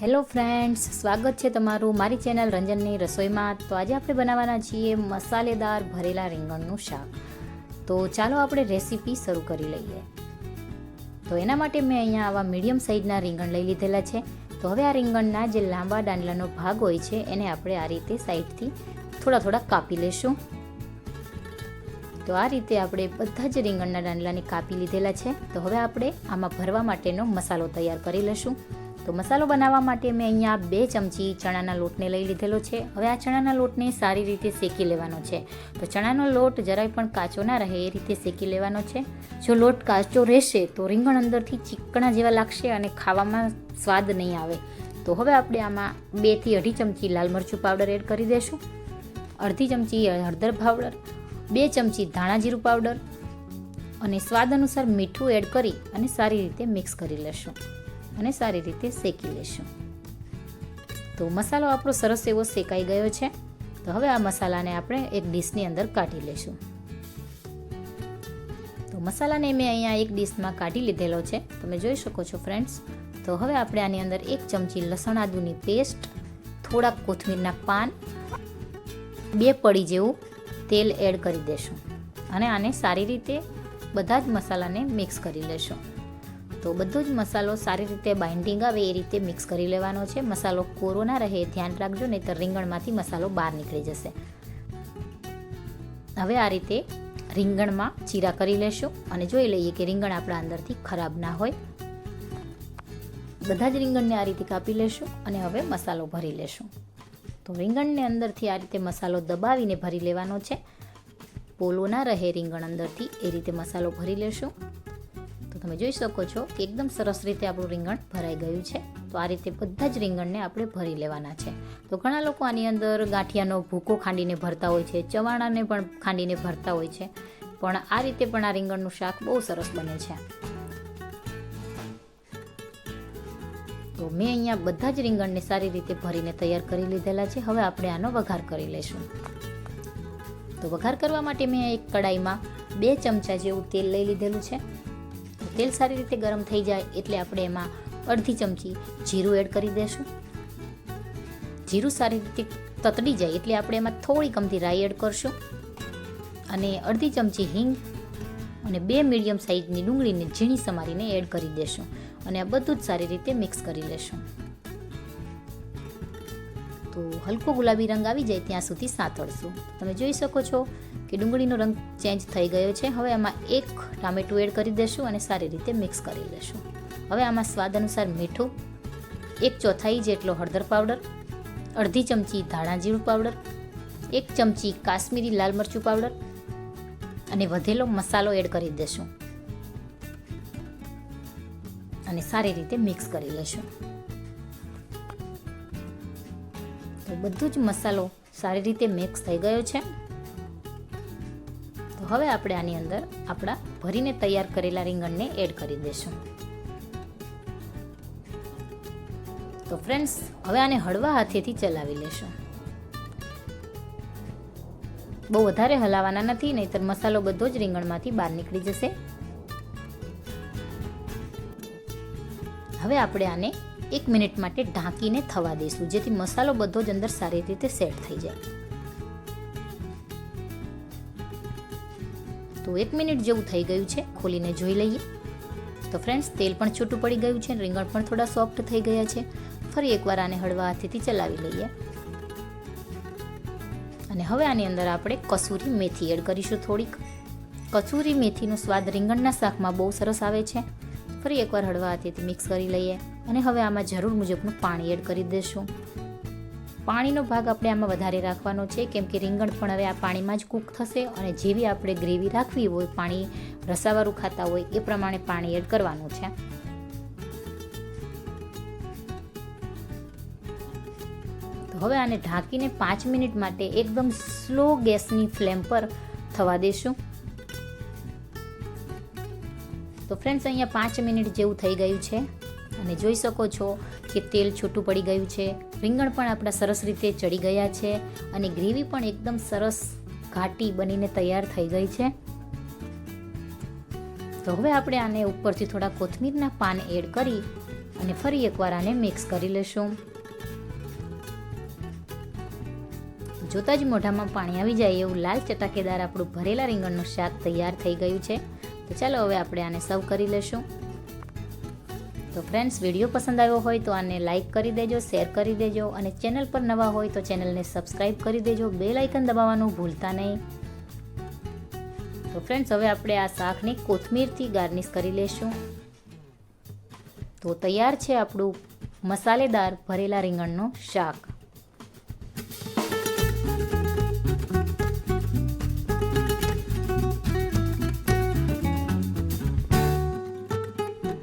Hello friends સ્વાગત છે તમારું મારી ચેનલ રંજનની રસોઈમાં. તો આજે આપણે બનાવવાના છીએ મસાલેદાર ભરેલા રીંગણનું શાક. તો ચાલો આપણે રેસીપી શરૂ કરી લઈએ. તો એના માટે મેં અહીંયા આવા મીડિયમ સાઇઝના રીંગણ લઈ લીધેલા છે. તો હવે આ રીંગણના જે લાંબા દાંડલાનો ભાગ હોય છે, એને આપણે આ રીતે સાઈડથી થોડા થોડા કાપી લેશું તો આ રીતે આપણે બધા જ રીંગણના દાંડલાને કાપી લીધેલા છે. તો હવે આપણે આમાં ભરવા માટેનો મસાલો તૈયાર કરી લઈશું. તો મસાલો બનાવવા માટે મેં અહીંયા બે ચમચી ચણાના લોટને લઈ લીધેલો છે. હવે આ ચણાના લોટને સારી રીતે શેકી લેવાનો છે. તો ચણાનો લોટ જરાય પણ કાચો ના રહે, એ રીતે શેકી લેવાનો છે. જો લોટ કાચો રહેશે તો રીંગણ અંદરથી ચીકણા જેવા લાગશે અને ખાવામાં સ્વાદ નહીં આવે. તો હવે આપણે આમાં બેથી અઢી ચમચી લાલ મરચું પાવડર એડ કરી દઈશું અડધી ચમચી હળદર પાવડર, બે ચમચી ધાણા જીરું પાવડર અને સ્વાદ અનુસાર મીઠું એડ કરી અને સારી રીતે મિક્સ કરી લેશું. અને સારી રીતે શેકી લેશું. તો મસાલો આપણો સરસ એવો શેકાઈ ગયો છે. તો હવે આ મસાલાને આપણે એક ડીશની અંદર કાઢી લેશું. તો મસાલાને મેં અહીંયા એક ડીશમાં કાઢી લીધેલો છે. તમે જોઈ શકો છો ફ્રેન્ડ્સ. તો હવે આપણે આની અંદર એક ચમચી લસણ આદુની પેસ્ટ, થોડાક કોથમીરના પાન, બે પડી જેવું તેલ એડ કરી દેશું. અને આને સારી રીતે બધા જ મસાલાને મિક્સ કરી લેશું. તો બધો જ મસાલો સારી રીતે બાઇન્ડિંગ આવે એ રીતે મિક્સ કરી લેવાનો છે. મસાલો કોરો ના રહે ધ્યાન રાખજો નહીં તો રીંગણમાંથી મસાલો બહાર નીકળી જશે. હવે આ રીતે રીંગણમાં ચીરા કરી લેશું અને જોઈ લઈએ કે રીંગણ આપણા અંદરથી ખરાબ ના હોય. બધા જ રીંગણને આ રીતે કાપી લેશું અને હવે મસાલો ભરી લેશું. તો રીંગણને અંદરથી આ રીતે મસાલો દબાવીને ભરી લેવાનો છે. પોલો ના રહે રીંગણ અંદરથી એ રીતે મસાલો ભરી લેશું. તમે જોઈ શકો છો કે એકદમ સરસ રીતે આપણું રીંગણ ભરાઈ ગયું છે. તો આ રીતે બધા જ રીંગણને આપણે ભરી લેવાના છે. તો ઘણા લોકો આની અંદર ગાંઠિયાનો ભૂકો ખાંડીને ભરતા હોય છે, ચવાણાને પણ ખાંડીને ભરતા હોય છે. પણ આ રીતે પણ આ રીંગણનું શાક બહુ સરસ બને છે. તો મેં અહીંયા બધા જ રીંગણને સારી રીતે ભરીને તૈયાર કરી લીધેલા છે. હવે આપણે આનો વઘાર કરી લઈશું. તો વઘાર કરવા માટે મેં એક કડાઈમાં બે ચમચા જેવું તેલ લઈ લીધેલું છે. તેલ સારી રીતે ગરમ થઈ જાય એટલે આપણે એમાં અડધી ચમચી જીરું એડ કરી દઈશું જીરું સારી રીતે તતડી જાય એટલે આપણે એમાં થોડી કમથી રાઈ એડ કરશું. અને અડધી ચમચી હિંગ અને બે મીડિયમ સાઇઝની ડુંગળીને ઝીણી સમારીને એડ કરી દેશું. અને આ બધું જ સારી રીતે મિક્સ કરી લેશું. તો હલકો ગુલાબી રંગ આવી જાય ત્યાં સુધી સાંતળશું. તમે જોઈ શકો છો કે ડુંગળીનો રંગ ચેન્જ થઈ ગયો છે. હવે આમાં એક ટામેટું એડ કરી દેશું અને સારી રીતે મિક્સ કરી લેશું. હવે આમાં સ્વાદ અનુસાર મીઠું, એક ચોથાઈ જેટલો હળદર પાવડર, અડધી ચમચી ધાણા જીરું પાવડર, એક ચમચી કાશ્મીરી લાલ મરચું પાવડર અને વધેલો મસાલો એડ કરી દેશું. અને સારી રીતે મિક્સ કરી લેશું. તો બધું જ મસાલો સારી રીતે મિક્સ થઈ ગયો છે. તો હવે આપણે આની અંદર આપણા ભરીને તૈયાર કરેલા રીંગણને એડ કરી દઈશું. તો ફ્રેન્ડ્સ હવે આને હળવા હાથેથી ચલાવી લેશું. બહુ વધારે હલાવવાના નથી, નહીતર મસાલો બધો જ રીંગણમાંથી બહાર નીકળી જશે. હવે આપણે આને એક મિનિટ માટે ઢાંકીને થવા દઈશું જેથી મસાલો બધો જ અંદર સારી રીતે સેટ થઈ જાય. તો એક મિનિટ જેવું થઈ ગયું છે, ખોલીને જોઈ લઈએ. તો ફ્રેન્ડ્સ તેલ પણ છૂટું પડી ગયું છે, રીંગણ પણ થોડા સોફ્ટ થઈ ગયા છે. ફરી એકવાર આને હળવા હાથેથી ચલાવી લઈએ. અને હવે આની અંદર આપણે કસૂરી મેથી એડ કરીશું થોડીક. કસૂરી મેથીનો સ્વાદ રીંગણના શાકમાં બહુ સરસ આવે છે. ફરી એકવાર હળવા હાથેથી મિક્સ કરી લઈએ. અને હવે આમાં જરૂર મુજબનું પાણી એડ કરી દઈશું પાણીનો ભાગ આપણે આમાં વધારે રાખવાનો છે, કેમ કે રીંગણ પણ હવે આ પાણીમાં જ કૂક થશે અને જેવી આપણે ગ્રેવી રાખવી હોય, પાણી રસાવાળું ખાતા હોય, એ પ્રમાણે પાણી એડ કરવાનું છે. તો હવે આને ઢાંકીને પાંચ મિનિટ માટે એકદમ સ્લો ગેસની ફ્લેમ પર થવા દેશું. તો ફ્રેન્ડ્સ, અહીંયા પાંચ મિનિટ જેવું થઈ ગયું છે. અને જોઈ શકો છો કે તેલ છૂટું પડી ગયું છે. રીંગણ પણ આપણા સરસ રીતે ચડી ગયા છે અને ગ્રેવી પણ એકદમ સરસ ઘાટી બનીને તૈયાર થઈ ગઈ છે. તો હવે આપણે આને ઉપરથી થોડા કોથમીરના પાન એડ કરી અને ફરી એકવાર આને મિક્સ કરી લેશું. જોતાં જ મોઢામાં પાણી આવી જાય એવું લાલ ચટાકેદાર આપણું ભરેલા રીંગણનું શાક તૈયાર થઈ ગયું છે. તો ચાલો હવે આપણે આને સર્વ કરી લેશું. તો ફ્રેન્ડ્સ વીડિયો પસંદ આવ્યો હોય તો આને લાઇક કરી દેજો શેર કરી દેજો અને ચેનલ પર નવા હોય તો ચેનલને સબસ્ક્રાઈબ કરી દેજો. બે લાઇકન દબાવવાનું ભૂલતા નહીં. તો ફ્રેન્ડ્સ હવે આપણે આ શાકને કોથમીરથી ગાર્નિશ કરી લેશું. તો તૈયાર છે આપણું મસાલેદાર ભરેલા રીંગણનું શાક.